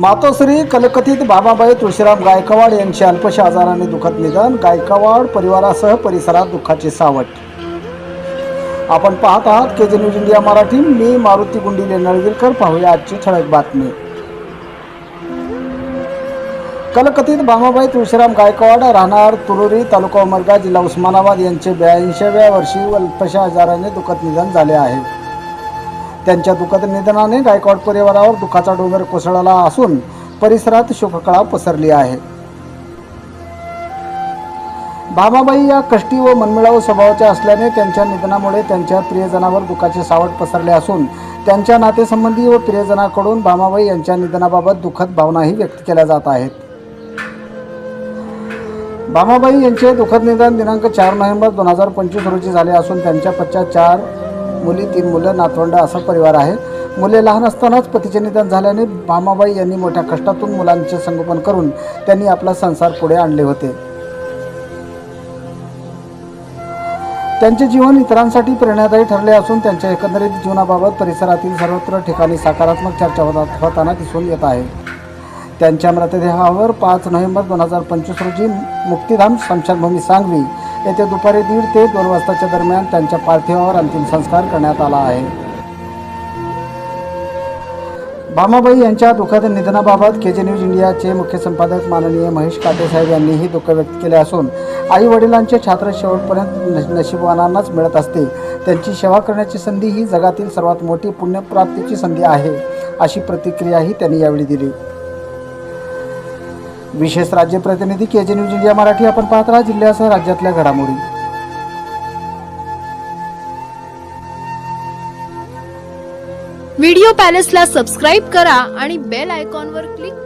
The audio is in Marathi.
मातोश्री कलकथित बाबाबाई तुळशीराम गायकवाड यांचे अल्पशा आजाराने दुखत निधन गायकवाड परिवारासह परिसरात दुःखाची सावट. आपण पाहत आहात K J news India Marathi. मी मारुती गुंडिले नळगीरकर पाहूया आजची ठळक बातमी. कलकथित बामाबाई तुळशीराम गायकवाड राहणार तुरुरी तालुका उमरगा जिल्हा उस्मानाबाद यांचे ब्याऐंशीव्या वर्षी अल्पशा आजाराने दुखत निधन झाले आहे. त्यांच्या दुःखद निधनाने गायकवाड परिवारावर दुःखाचा डोंगर कोसळला असून परिसरात शोककळा पसरली आहे. भामाबाई या कष्टी व मनमिळावू स्वभावाच्या असल्याने त्यांच्या निधनामुळे त्यांच्या प्रियजनावर दुःखाचे सावट पसरले असून त्यांच्या नातेसंबंधी व प्रियजनाकडून भामाबाई यांच्या निधनाबाबत दुःखद भावनाही व्यक्त केल्या जात आहेत. भामाबाई यांचे दुःखद निधन दिनांक चार नोव्हेंबर दोन हजार पंचवीस रोजी झाले असून त्यांच्या पश्चात चार मुली तीन मुलं नातवंड असा परिवार आहे. मुले लहान असतानाच पतीचे निधन झाल्याने भामाबाई यांनी मोठ्या कष्टातून मुलांचे संगोपन करून त्यांनी आपला संसार पुढे आणले होते. त्यांचे जीवन इतरांसाठी प्रेरणादायी ठरले असून त्यांच्या एकंदरीत जीवनाबाबत परिसरातील सर्वत्र ठिकाणी सकारात्मक चर्चा होता- होताना दिसून येत आहे. त्यांच्या मृतदेहावर पाच नोव्हेंबर दोन हजार पंचवीस रोजी मुक्तिधाम स्मशानभूमी सांगवी येथे दुपारी दीड ते दोन वाजताच्या दरम्यान त्यांच्या पार्थिवावर अंतिम संस्कार करण्यात आला आहे. भामाबाई यांच्या दुःखद निधनाबाबत के जे न्यूज इंडियाचे मुख्य संपादक माननीय महेश काटेसाहेब यांनीही दुःख व्यक्त केले असून आई वडिलांचे छात्र शेवटपर्यंत न- नशिबवानांनाच मिळत असते. त्यांची सेवा करण्याची संधी ही जगातील सर्वात मोठी पुण्यप्राप्तीची संधी आहे अशी प्रतिक्रियाही त्यांनी यावेळी दिली. विशेष राज्य प्रतिनिधी के जे न्यूज इंडिया मराठी आपण पाहत राहा जिल्ह्यासह राज्यातल्या घडामोडी. व्हिडिओ पॅलेसला सबस्क्राईब करा आणि बेल आयकॉनवर क्लिक करा